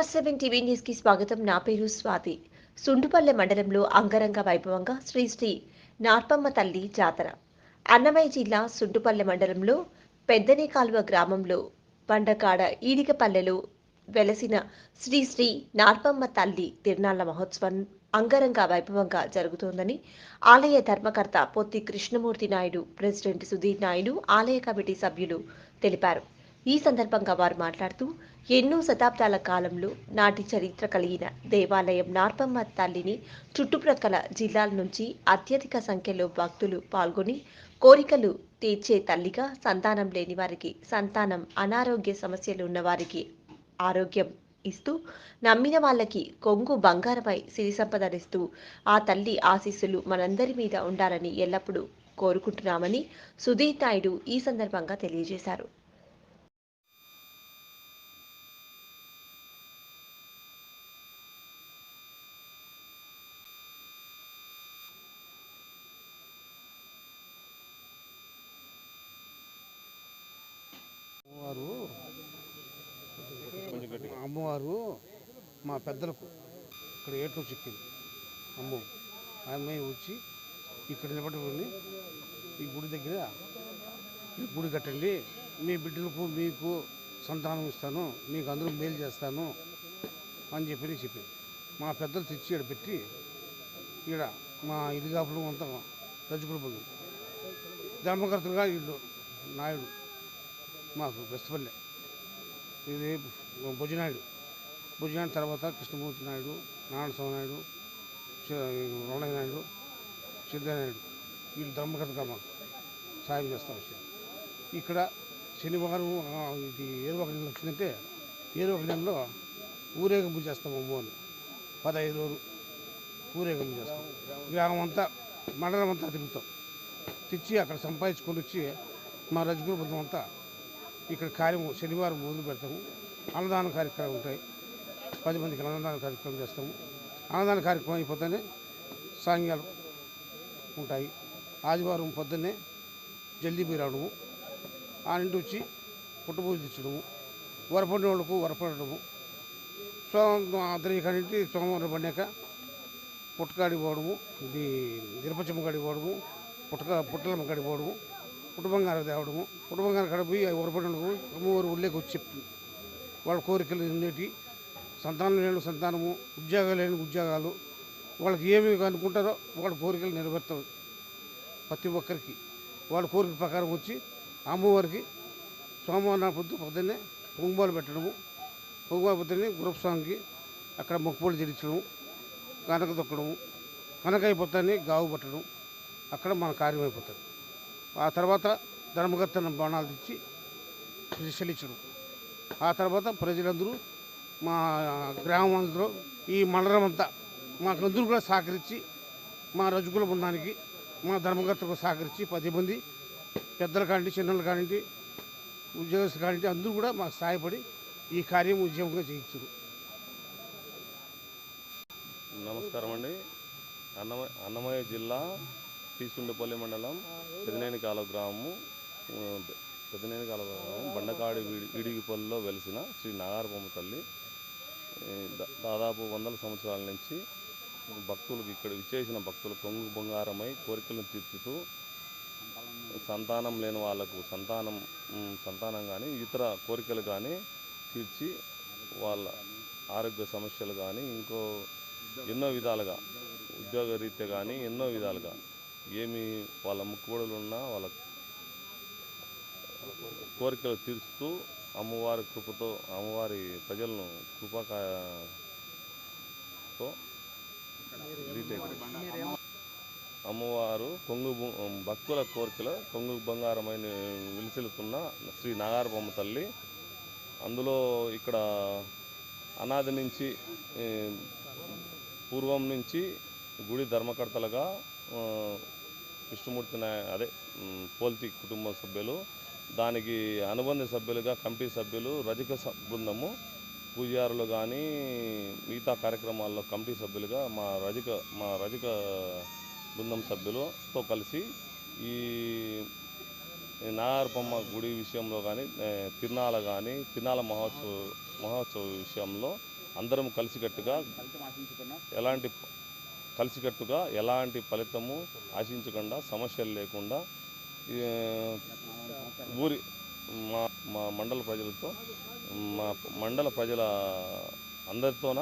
Star seven TV న్యూస్కి స్వాగతం. నా పేరు స్వాతి. సుండుపల్లె మండలంలో అంగరంగ వైభవంగా శ్రీ శ్రీ నార్పమ్మ తల్లి జాతర. అన్నమయ్య జిల్లా సుండుపల్లె మండలంలో పెద్దనే కాలువ గ్రామంలో బండకాడ ఈడికపల్లెలో వెలసిన శ్రీ శ్రీ నార్పమ్మ తల్లి తిరునాళ్ళ మహోత్సవం అంగరంగ వైభవంగా జరుగుతోందని ఆలయ ధర్మకర్త పొత్తి కృష్ణమూర్తి నాయుడు ప్రెసిడెంట్ సుధీర్ నాయుడు ఆలయ కమిటీ సభ్యులు తెలిపారు. ఈ సందర్భంగా వారు మాట్లాడుతూ ఎన్నో శతాబ్దాల కాలంలో నాటి చరిత్ర కలిగిన దేవాలయం నార్పమ్మ తల్లిని చుట్టుప్రక్కల జిల్లాల నుంచి అత్యధిక సంఖ్యలో భక్తులు పాల్గొని కోరికలు తీర్చే తల్లిగా సంతానం లేని వారికి సంతానం అనారోగ్య సమస్యలు ఉన్న వారికి ఆరోగ్యం ఇస్తూ నమ్మిన వాళ్ళకి కొంగు బంగారమై సిరి సంపదనిస్తూ ఆ తల్లి ఆశీస్సులు మనందరి మీద ఉండాలని ఎల్లప్పుడూ కోరుకుంటున్నామని సుధీర్ నాయుడు ఈ సందర్భంగా తెలియజేశారు అమ్మవారు అమ్మవారు మా పెద్దలకు ఇక్కడ ఏట్లో చిక్కింది. అమ్మ ఆమె వచ్చి ఇక్కడ నిలబడుకొని ఈ గుడి దగ్గర ఈ గుడి కట్టండి మీ బిడ్డలకు మీకు సంతానం ఇస్తాను మీకు అందరూ మేలు చేస్తాను అని చెప్పి చెప్పింది. మా పెద్దలు తెచ్చి ఇక్కడ పెట్టి ఈడ మా ఇదిగాపులు అంతా రజుకులు ధర్మకర్తలుగా వీళ్ళు నాయుడు మాకు బెస్తపల్లె. ఇది భుజనాయుడు. భుజనాయుడు తర్వాత కృష్ణమూర్తి నాయుడు నారాయణ స్వామి నాయుడు రమణయ్య నాయుడు సిద్ధనాయుడు వీళ్ళు ధర్మకర్తగా మాకు సాయం చేస్తూ వచ్చారు. ఇక్కడ శనివారం ఇది ఏదో ఒక నెల వచ్చిందంటే ఏదో ఒక నెలలో ఊరేగింపు చేస్తాం అమ్మని పదహైదు రోజులు ఊరేగింపు చేస్తాం. గ్రామం అంతా మండలం అంతా తిరుగుతాం. తెచ్చి అక్కడ సంపాదించుకొని వచ్చి మా రజగురు బృందం అంతా ఇక్కడ కార్యం శనివారం ముందు పెడతాము. అన్నదాన కార్యక్రమాలు ఉంటాయి. పది మందికి అన్నదాన కార్యక్రమం చేస్తాము. అన్నదాన కార్యక్రమం అయిపోతేనే సాయంకాలం ఉంటాయి. ఆదివారం పొద్దున్నే జల్దీ పోయి రావడము. ఆ నుండి వచ్చి పుట్టపూజ తెచ్చడము వరపడిన వాళ్ళకు వరపడము. సోమం అద్దరి సోమవారం పడినాక పుట్టకాడి పోవడము. ఇది దిరపచ్చమ్మ కాడికి పోవడము. పుట్టక పుట్టలమ్మ కాడికి పోవడము. పుట్టబంగారు తేవడము పుట్టబంగారు కాడ పోయి వరపడినకు అమ్మవారు ఊళ్ళోకి వచ్చి చెప్తుంది. వాళ్ళ కోరికలు ఉండేటి సంతానం లేని సంతానము ఉద్యోగాలు లేని ఉద్యోగాలు వాళ్ళకి ఏమి అనుకుంటారో వాళ్ళ కోరికలు నెరవేరుతారు ప్రతి ఒక్కరికి. వాళ్ళ కోరిక ప్రకారం వచ్చి అమ్మవారికి సోమవారం పొద్దు పొద్దున్నే కుంభాలు పెట్టడము పొంగుబాలు పొద్దున్నే గ్రూప్ అక్కడ మొక్కుపూలు చెల్లించడము కనక తొక్కడము కనక అయిపోతాన్ని గావు పట్టడం అక్కడ మన కార్యం అయిపోతుంది. ఆ తర్వాత ధర్మకర్తన బాణాలు తెచ్చి చెల్లించడం ఆ తర్వాత ప్రజలందరూ మా గ్రామం ఈ మండలం అంతా మాకందరూ కూడా సహకరించి మా రజకుల బృందానికి మా ధర్మకర్తకు సహకరించి పది మంది పెద్దలు కానివ్వండి చిన్నలు కానింటి ఉద్యోగస్తులు కానింటి అందరూ కూడా మాకు సహాయపడి ఈ కార్యం ఉద్యమంగా చేయించారు. నమస్కారం అండి అన్నమయ్య అన్నమయ్య జిల్లా టీసుండపల్లి మండలం పెదనేనికాల గ్రామము పెదనేనికాల గ్రామం బండకాడి వీడి వెలిసిన శ్రీ నాగారబొమ్మ తల్లి. దాదాపు వందల సంవత్సరాల నుంచి భక్తులకు ఇక్కడ విచ్చేసిన భక్తులు కొంగు బంగారమై కోరికలను తీర్చుతూ సంతానం లేని వాళ్ళకు సంతానం సంతానం కానీ ఇతర కోరికలు కానీ తీర్చి వాళ్ళ ఆరోగ్య సమస్యలు కానీ ఇంకో ఎన్నో విధాలుగా ఉద్యోగరీత్యా కానీ ఎన్నో విధాలుగా ఏమి వాళ్ళ ముక్కుబడులు ఉన్నా వాళ్ళ కోరికలు తీరుస్తూ అమ్మవారి కృపతో అమ్మవారి ప్రజలను కృపతో అమ్మవారు కొంగు బు- భక్తుల కోరికలు కొంగు బంగారమైన విలిసిలుతున్న శ్రీ నాగారబొమ్మ తల్లి. అందులో ఇక్కడ అనాది నుంచి పూర్వం నుంచి గుడి ధర్మకర్తలుగా విష్ణుమూర్తి నాయ అదే పోల్తి కుటుంబ సభ్యులు. దానికి అనుబంధ సభ్యులుగా కమిటీ సభ్యులు రజక బృందము పూజారులు కానీ మిగతా కార్యక్రమాల్లో కమిటీ సభ్యులుగా మా రజక మా రజక బృందం సభ్యులతో కలిసి ఈ నాగార్పమ్మ గుడి విషయంలో కానీ తిరణాల కానీ తిరునాళ మహోత్సవ మహోత్సవ విషయంలో అందరం కలిసికట్టుగా ఎలాంటి కలిసికట్టుగా ఎలాంటి ఫలితము ఆశించకుండా సమస్యలు లేకుండా ఊరి మా మా మండల ప్రజలతో మా మండల ప్రజల అందరితోన